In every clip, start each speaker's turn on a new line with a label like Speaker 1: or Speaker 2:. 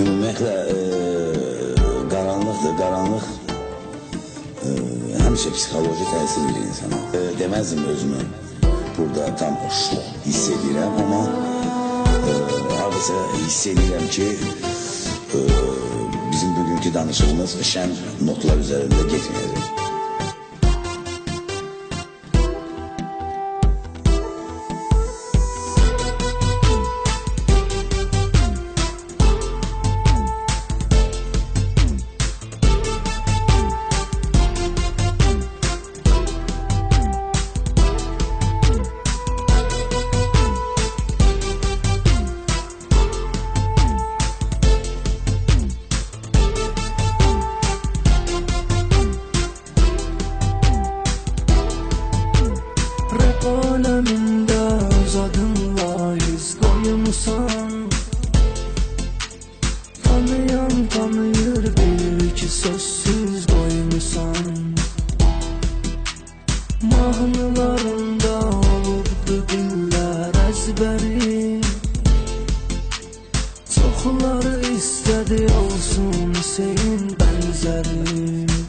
Speaker 1: Ümumiyyətlə e, qaranlıqdır, qaranlıq e, həmişə psixoloji təsir edir insana. E, deməzdim özümü burada tam hiss edirəm, amma e, hardasa hiss edirəm ki, e, bizim bugünkü danışığımız şən notlar üzərində getməyəcək.
Speaker 2: Ruhları istedi olsun Hüseyin
Speaker 1: benzeri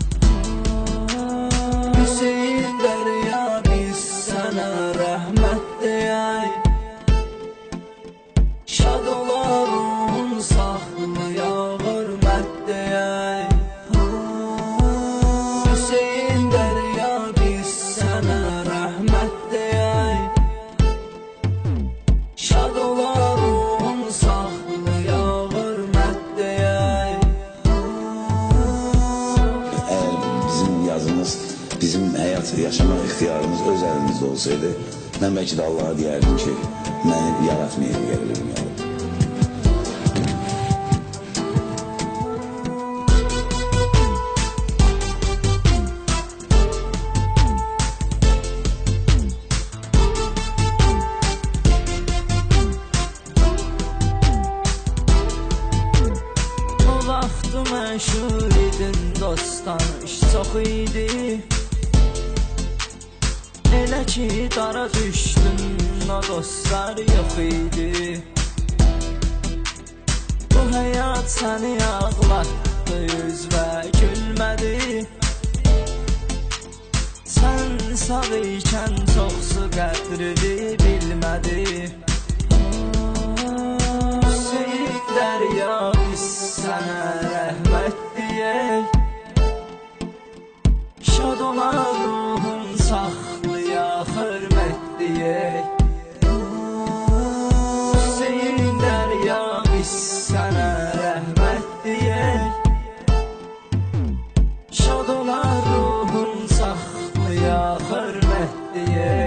Speaker 1: hayat yaşama ixtiyarımız öz elimizde olsaydı, ben belki de Allah'a diyerdim ki, beni yaratmaya gelebilirim yani.
Speaker 2: O vaxt məşhur idin dostan iş çox idi ki dara düşdün o dostlar yox idi. Bu həyat səni ağlatdı yüz və gülmədi. Sən sağ ikən çoxsu qədrini bilmədi yeah.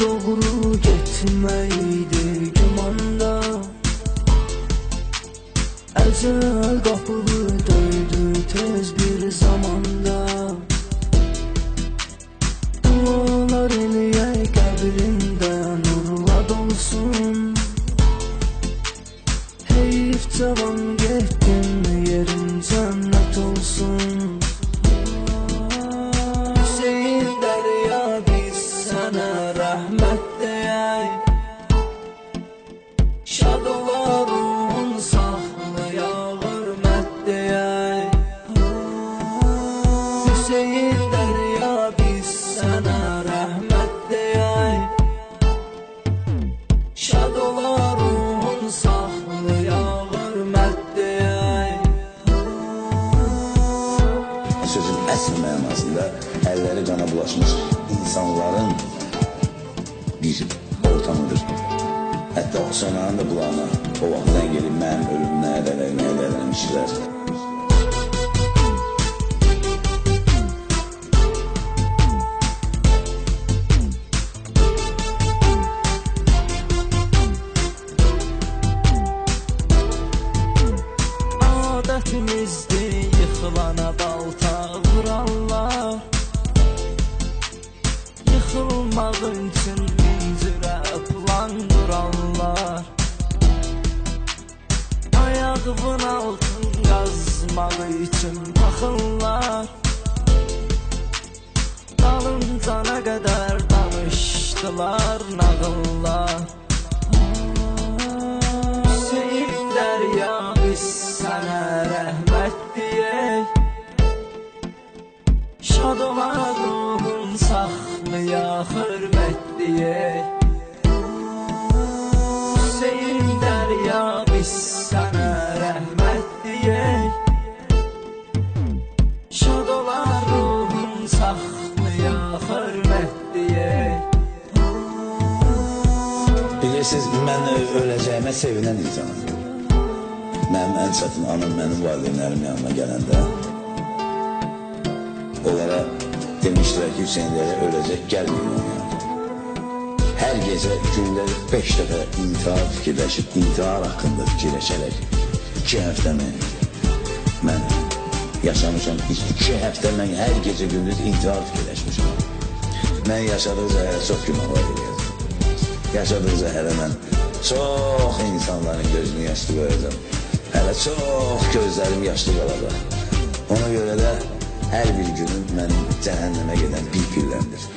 Speaker 2: Doğru getməkdi gümanda Əcəl qapını döydü tez bir zamanda. Dualar eləyək qəbrində nurla dolsun. Heyif cavan getdin yerin
Speaker 1: əlləri qana bulaşmış insanların bir ortamıdır. Hətta Hüseynanın da qulağına o vaxt zəng gelib mənim ölümünə,ədələyimə,ədələnmişlər.
Speaker 2: İkimizdir yıxılana balta vuranlar Almaq üçün incirə plandıranlar Ayağın altın qazmaq üçün taxınlar Dalınca nə qədər danışdılar nağıllar. Deyək Hüseyin dərya biz sənə rəhmət deyək Şad ola ruhun saxlıya xörmət deyək
Speaker 1: Bilirsiniz, mən öləcəyimə sevinən insanım. Mənim ən çətin anım mənim valideynlərim yanıma gələndə onlara demişdilər ki, Hüseynlərə öləcək, gəlməyin onun yanına. Hər gecə gündə beş dəfə intihar fikirləşib, intihar haqqında fikirləşərək iki həftəmi mən yaşamışam. İki həftə mən hər gecə gündüz intihar fikirləşmişəm. Mən yaşadıqca hələ çox günahlar edirəm. Yaşadıqca hələ mən çox insanların gözünü yaşlı qoyacam. Hələ çox gözlərim yaşlı qalacaq. Ona görə də hər bir günüm mənim cəhənnəmə gedən bir pilləndir.